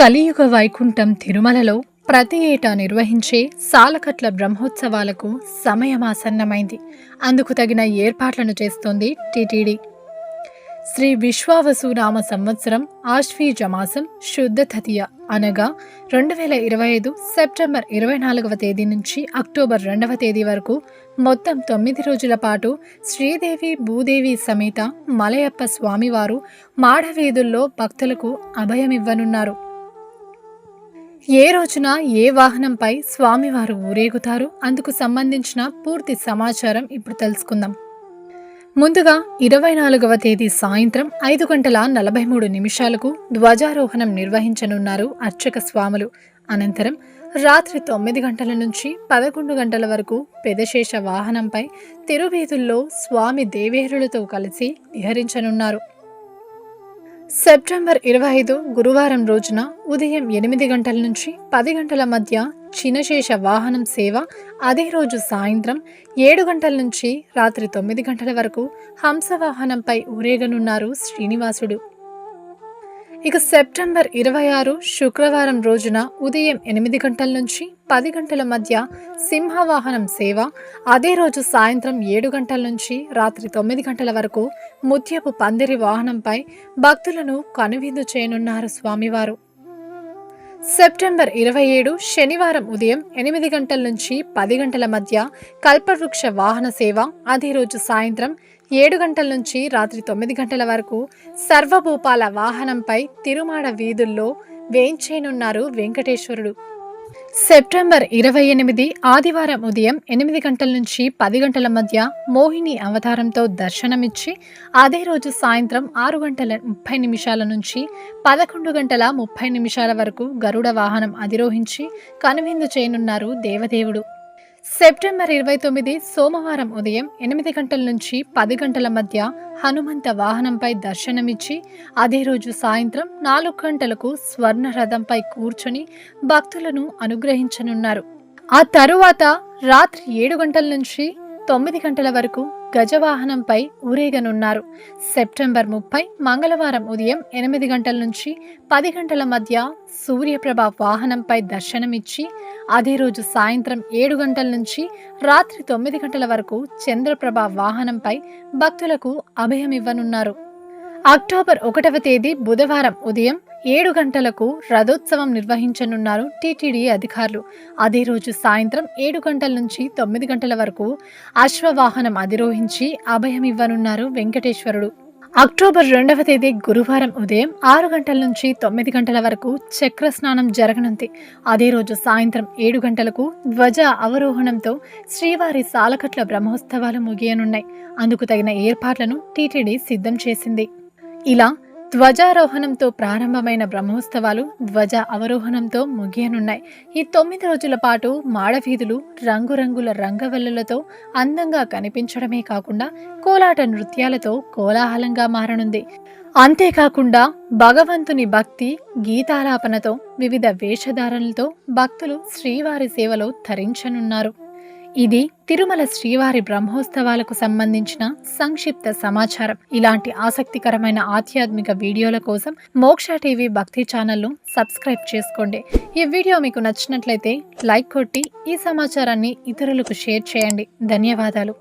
కలియుగ వైకుంఠం తిరుమలలో ప్రతి ఏటా నిర్వహించే సాలకట్ల బ్రహ్మోత్సవాలకు సమయమాసన్నమైంది అందుకు తగిన ఏర్పాట్లను చేస్తోంది టీటీడీ. శ్రీ విశ్వావసునామ సంవత్సరం ఆశ్వీజ మాసం శుద్ధ తదియ అనగా రెండు వేల ఇరవై ఐదు సెప్టెంబర్ ఇరవై నాలుగవ తేదీ నుంచి అక్టోబర్ రెండవ తేదీ వరకు మొత్తం తొమ్మిది రోజుల పాటు శ్రీదేవి భూదేవి సమేత మలయప్ప స్వామివారు మాడవీధుల్లో భక్తులకు అభయమివ్వనున్నారు. ఏ రోజున ఏ వాహనంపై స్వామివారు ఊరేగుతారు? అందుకు సంబంధించిన పూర్తి సమాచారం ఇప్పుడు తెలుసుకుందాం. ముందుగా ఇరవై నాలుగవ తేదీ సాయంత్రం ఐదు గంటల నలభై మూడు నిమిషాలకు ధ్వజారోహణం నిర్వహించనున్నారు అర్చక స్వాములు. అనంతరం రాత్రి తొమ్మిది గంటల నుంచి పదకొండు గంటల వరకు పెదశేష వాహనంపై తిరువీధుల్లో స్వామి దేవేరులతో కలిసి విహరించనున్నారు. సెప్టెంబర్ ఇరవై ఐదు గురువారం రోజున ఉదయం ఎనిమిది గంటల నుంచి పది గంటల మధ్య చినశేష వాహనం సేవ అదే రోజు సాయంత్రం ఏడు గంటల నుంచి రాత్రి తొమ్మిది గంటల వరకు హంస వాహనంపై ఊరేగనున్నారు శ్రీనివాసుడు. ఇక సెప్టెంబర్ ఇరవై ఆరు శుక్రవారం రోజున ఉదయం ఎనిమిది గంటల నుంచి పది గంటల మధ్య సింహవాహనం సేవ అదే రోజు సాయంత్రం ఏడు గంటల నుంచి రాత్రి తొమ్మిది గంటల వరకు ముత్యపు పందిరి వాహనంపై భక్తులను కనువిందు చేయనున్నారు స్వామివారు. సెప్టెంబర్ ఇరవై ఏడు శనివారం ఉదయం ఎనిమిది గంటల నుంచి పది గంటల మధ్య కల్పవృక్ష వాహన సేవ అదే రోజు సాయంత్రం ఏడు గంటల నుంచి రాత్రి తొమ్మిది గంటల వరకు సర్వభూపాల వాహనంపై తిరుమాడ వీధుల్లో వేయించేనున్నారు వెంకటేశ్వరుడు. సెప్టెంబర్ ఇరవై ఎనిమిది ఆదివారం ఉదయం ఎనిమిది గంటల నుంచి పది గంటల మధ్య మోహిని అవతారంతో దర్శనమిచ్చి అదే రోజు సాయంత్రం ఆరు గంటల ముప్పై నిమిషాల నుంచి పదకొండు గంటల ముప్పై నిమిషాల వరకు గరుడ వాహనం అధిరోహించి కనువిందు చేయనున్నారు దేవదేవుడు. సెప్టెంబర్ ఇరవై తొమ్మిది సోమవారం ఉదయం ఎనిమిది గంటల నుంచి పది గంటల మధ్య హనుమంత వాహనంపై దర్శనమిచ్చి అదే రోజు సాయంత్రం నాలుగు గంటలకు స్వర్ణ రథంపై కూర్చొని భక్తులను అనుగ్రహించనున్నారు. ఆ తరువాత రాత్రి ఏడు గంటల నుంచి తొమ్మిది గంటల వరకు గజవాహనంపై ఊరేగనున్నారు. సెప్టెంబర్ ముప్పై మంగళవారం ఉదయం ఎనిమిది గంటల నుంచి పది గంటల మధ్య సూర్యప్రభ వాహనంపై దర్శనమిచ్చి అదే రోజు సాయంత్రం ఏడు గంటల నుంచి రాత్రి తొమ్మిది గంటల వరకు చంద్రప్రభ వాహనంపై భక్తులకు అభయమివ్వనున్నారు. అక్టోబర్ ఒకటవ తేదీ బుధవారం ఉదయం ఏడు గంటలకు రథోత్సవం నిర్వహించనున్నారు టీటీడీ అధికారులు. అదే రోజు సాయంత్రం ఏడు గంటల నుంచి తొమ్మిది గంటల వరకు అశ్వవాహనం అధిరోహించి అభయం ఇవ్వనున్నారు వెంకటేశ్వరుడు. అక్టోబర్ రెండవ తేదీ గురువారం ఉదయం ఆరు గంటల నుంచి తొమ్మిది గంటల వరకు చక్ర స్నానం జరగనుంది. అదే రోజు సాయంత్రం ఏడు గంటలకు ధ్వజ అవరోహణంతో శ్రీవారి సాలకట్ల బ్రహ్మోత్సవాలు ముగియనున్నాయి. అందుకు తగిన ఏర్పాట్లను టీటీడీ సిద్ధం చేసింది. ఇలా ధ్వజారోహణంతో ప్రారంభమైన బ్రహ్మోత్సవాలు ధ్వజ అవరోహణంతో ముగియనున్నాయి. ఈ తొమ్మిది రోజుల పాటు మాడవీధులు రంగురంగుల రంగవల్లులతో అందంగా కనిపించడమే కాకుండా కోలాట నృత్యాలతో కోలాహలంగా మారనుంది. అంతేకాకుండా భగవంతుని భక్తి గీతాలాపనతో వివిధ వేషధారణలతో భక్తులు శ్రీవారి సేవలో ధరించనున్నారు ఇది తిరుమల శ్రీవారి బ్రహ్మోత్సవాలకు సంబంధించిన సంక్షిప్త సమాచారం. ఇలాంటి ఆసక్తికరమైన ఆధ్యాత్మిక వీడియోల కోసం మోక్ష టీవీ భక్తి ఛానల్ను సబ్స్క్రైబ్ చేసుకోండి. ఈ వీడియో మీకు నచ్చినట్లయితే లైక్ కొట్టి ఈ సమాచారాన్ని ఇతరులకు షేర్ చేయండి. ధన్యవాదాలు.